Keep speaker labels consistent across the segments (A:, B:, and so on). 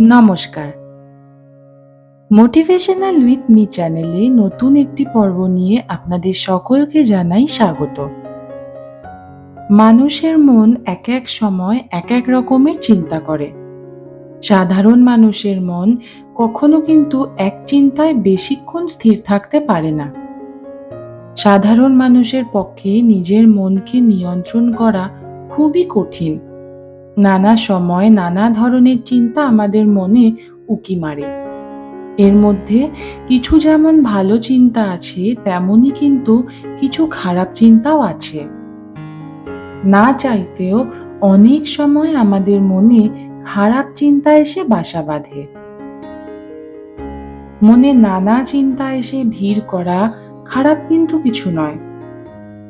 A: নমস্কার। Motivational with me চ্যানেলে নতুন একটি পর্ব নিয়ে আপনাদের সকলকে জানাই স্বাগত। মানুষের মন এক এক সময় এক এক রকমের চিন্তা করে। সাধারণ মানুষের মন কখনো কিন্তু এক চিন্তায় বেশিক্ষণ স্থির থাকতে পারে না। সাধারণ মানুষের পক্ষে নিজের মনকে নিয়ন্ত্রণ করা খুবই কঠিন। নানা সময় নানা ধরনের চিন্তা আমাদের মনে উকি মারে। এর মধ্যে কিছু যেমন ভালো চিন্তা আছে তেমনই কিন্তু কিছু খারাপ চিন্তাও আছে। না চাইতেও অনেক সময় আমাদের মনে খারাপ চিন্তা এসে বাসা বাঁধে। মনে নানা চিন্তা এসে ভিড় করা খারাপ কিন্তু কিছু নয়।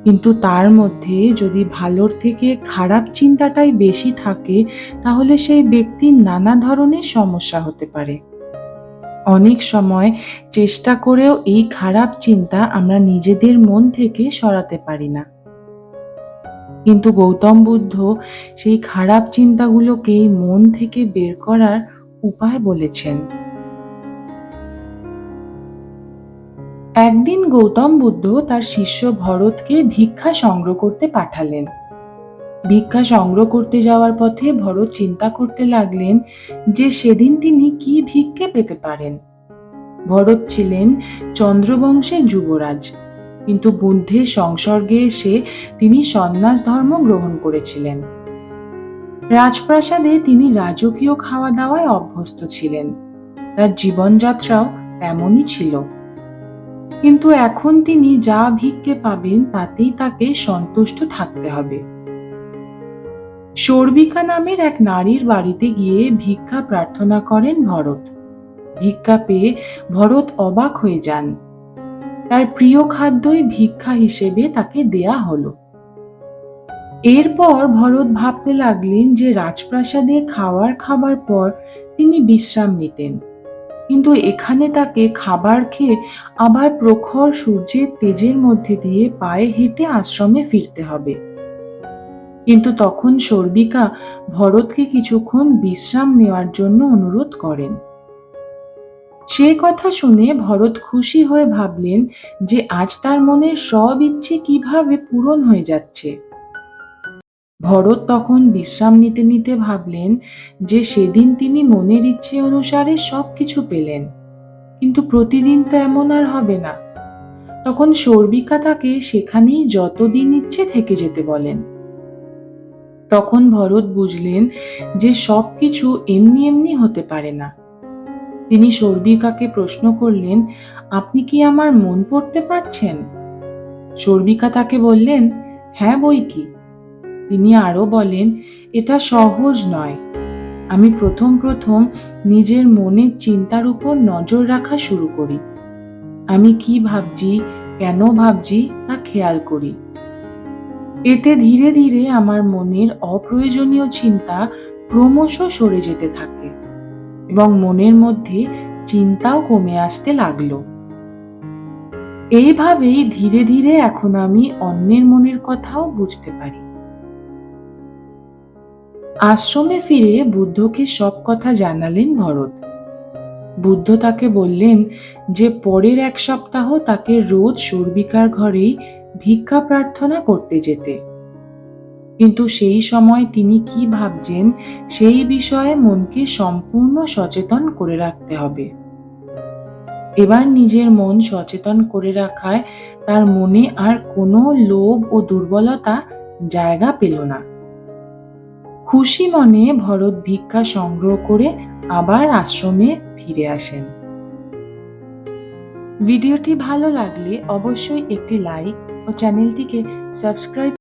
A: কিন্তু তার মধ্যে যদি ভালোর থেকে খারাপ চিন্তাটাই বেশি থাকে, তাহলে সেই ব্যক্তির নানা ধরনের সমস্যা হতে পারে। অনেক সময় চেষ্টা করেও এই খারাপ চিন্তা আমরা নিজেদের মন থেকে সরাতে পারি না। কিন্তু গৌতম বুদ্ধ সেই খারাপ চিন্তাগুলোকে মন থেকে বের করার উপায় বলেছেন। একদিন গৌতম বুদ্ধ তার শিষ্য ভরতকে ভিক্ষা সংগ্রহ করতে পাঠালেন। ভিক্ষা সংগ্রহ করতে যাওয়ার পথে ভরত চিন্তা করতে লাগলেন যে সেদিন তিনি কি ভিক্ষে পেতে পারেন। ভরত ছিলেন চন্দ্রবংশের যুবরাজ, কিন্তু বুদ্ধের সংসর্গে এসে তিনি সন্ন্যাস ধর্ম গ্রহণ করেছিলেন। রাজপ্রাসাদে তিনি রাজকীয় খাওয়া দাওয়ায় অভ্যস্ত ছিলেন। তার জীবনযাত্রাও তেমনই ছিল। কিন্তু এখন তিনি যা ভিক্ষে পাবেন তাতেই তাকে সন্তুষ্ট থাকতে হবে। সর্বিকা নামের এক নারীর বাড়িতে গিয়ে ভিক্ষা প্রার্থনা করেন ভরত। ভিক্ষা পেয়ে ভরত অবাক হয়ে যান। তার প্রিয় খাদ্যই ভিক্ষা হিসেবে তাকে দেয়া হলো। এরপর ভরত ভাবতে লাগলেন যে রাজপ্রাসাদে খাওয়ার খাবার পর তিনি বিশ্রাম নিতেন। কিন্তু এখানে তাকে খাবার খেয়ে আবার প্রখর সূর্যের তেজের মধ্যে দিয়ে পায়ে হেঁটে আশ্রমে ফিরতে হবে। কিন্তু তখন সর্বিকা ভরতকে কিছুক্ষণ বিশ্রাম নেওয়ার জন্য অনুরোধ করেন। সে কথা শুনে ভরত খুশি হয়ে ভাবলেন যে আজ তার মনের সব ইচ্ছে কীভাবে পূরণ হয়ে যাচ্ছে। ভরত তখন বিশ্রাম নিতে নিতে ভাবলেন যে সেদিন তিনি মনের ইচ্ছে অনুসারে সবকিছু পেলেন। কিন্তু প্রতিদিন তো এমন আর হবে না। তখন সর্বিকা তাকে সেখানেই যতদিন ইচ্ছে থেকে যেতে বলেন। তখন ভরত বুঝলেন যে সবকিছু এমনি এমনি হতে পারে না। তিনি সর্বিকাকে প্রশ্ন করলেন, আপনি কি আমার মন পড়তে পারছেন? সর্বিকা তাকে বললেন হ্যাঁ বই কি? তিনি আরও বলেন, এটা সহজ নয়। আমি প্রথম প্রথম নিজের মনের চিন্তার উপর নজর রাখা শুরু করি। আমি কি ভাবছি, কেন ভাবছি তা খেয়াল করি। এতে ধীরে ধীরে আমার মনের অপ্রয়োজনীয় চিন্তা ক্রমশ সরে যেতে থাকে এবং মনের মধ্যে চিন্তাও কমে আসতে লাগল। এইভাবেই ধীরে ধীরে এখন আমি অন্যের মনের কথাও বুঝতে পারি। আশ্রমে ফিরে বুদ্ধকে সব কথা জানালেন ভরত। বুদ্ধ তাকে বললেন যে পরের এক সপ্তাহ তাকে রোজ সর্বিকার ঘরেই ভিক্ষা প্রার্থনা করতে যেতে। কিন্তু সেই সময় তিনি কি ভাবছেন সেই বিষয়ে মনকে সম্পূর্ণ সচেতন করে রাখতে হবে। এবার নিজের মন সচেতন করে রাখায় তার মনে আর কোনো লোভ ও দুর্বলতা জায়গা পেল না। খুশি মনে ভরত ভিক্ষা সংগ্রহ করে আবার আশ্রমে ফিরে আসেন। ভিডিওটি ভালো লাগলে অবশ্যই একটি লাইক ও চ্যানেলটিকে সাবস্ক্রাইব